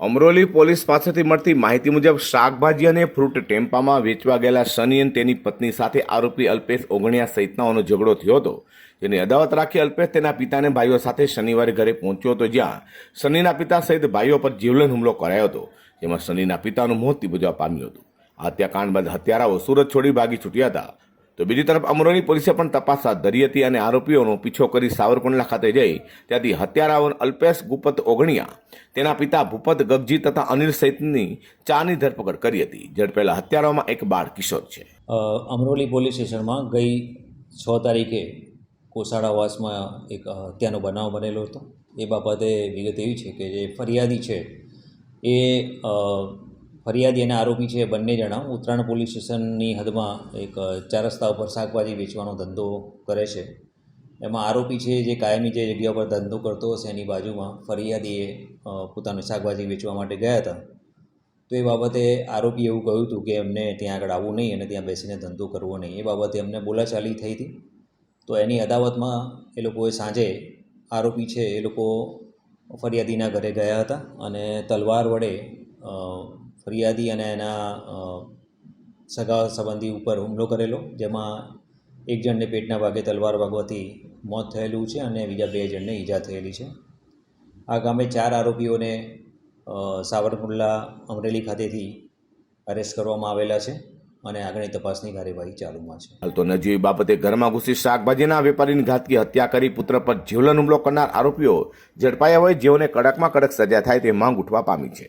Amroli police પાસેથી મળતી માહિતી મુજબ શાકભાજી અને ફ્રૂટ ટેમ્પામાં વેચવા ગયેલા શનિ અને તેની પત્ની સાથે આરોપી અલ્પેશ ઓગણિયા સહિતનાઓનો ઝઘડો થયો હતો. જેની અદાવત રાખી અલ્પેશ તેના પિતાને ભાઈઓ સાથે શનિવારે ઘરે પહોંચ્યો હતો, જ્યાં શનિના પિતા સહિત ભાઈઓ પર જીવલેણ હુમલો કરાયો હતો, જેમાં શનિના પિતાનું મોત નિપજવા પામ્યું હતું. હત્યાકાંડ બાદ હત્યારાઓ સુરત છોડી ભાગી છૂટ્યા હતા. તો બીજી તરફ અમરોલી પોલીસે પણ તપાસ હાથ ધરી હતી અને આરોપીઓનો પીછો કરી સાવરકુંડલા ખાતે જઈ ત્યાંથી હત્યારાઓ અલ્પેશ ગુપત ઓગણિયા, તેના પિતા ભૂપત ગગજી તથા અનિલ સહિતની ચારની ધરપકડ કરી હતી. ઝડપેલા હત્યારાઓમાં એક બાળ કિશોર છે. અમરોલી પોલીસ સ્ટેશનમાં ગઈ છ તારીખે કોસાડાવાસમાં એક હત્યાનો બનાવ બનેલો હતો. એ બાબતે વિગત એવી છે કે જે ફરિયાદી છે એ ફરિયાદી અને આરોપી છે બંને જણા. ઉત્તરાયણ પોલીસ સ્ટેશનની હદમાં એક, ચાર રસ્તા ઉપર શાકભાજી વેચવાનો ધંધો કરે છે. એમાં આરોપી છે જે કાયમી જે જગ્યા પર ધંધો કરતો હશે, એની બાજુમાં ફરિયાદીએ પોતાનું શાકભાજી વેચવા માટે ગયા હતા. તો એ બાબતે આરોપીએ એવું કહ્યું હતું કે એમને ત્યાં આગળ આવવું નહીં અને ત્યાં બેસીને ધંધો કરવો નહીં. એ બાબતે એમને બોલાચાલી થઈ હતી. તો એની અદાવતમાં એ લોકોએ સાંજે આરોપી છે એ લોકો ફરિયાદીના ઘરે ગયા હતા અને તલવાર વડે ફરિયાદી અને એના સગા સંબંધી ઉપર હુમલો કરેલો, જેમાં એક જણને પેટના ભાગે તલવાર વાગવાથી મોત થયેલું છે અને બીજા બે જણને ઈજા થયેલી છે. આ ગામે ચાર આરોપીઓને સાવરકુંડલા અમરેલી ખાતેથી અરેસ્ટ કરવામાં આવેલા છે અને આગળની તપાસની કાર્યવાહી ચાલુમાં છે. હાલ તો નજીવી બાબતે ઘરમાં ઘૂસી શાકભાજીના વેપારીની ઘાતકી હત્યા કરી પુત્ર પર જીવલન હુમલો કરનાર આરોપીઓ ઝડપાયા હોય જેઓને કડકમાં કડક સજા થાય તે માંગ ઉઠવા પામી છે.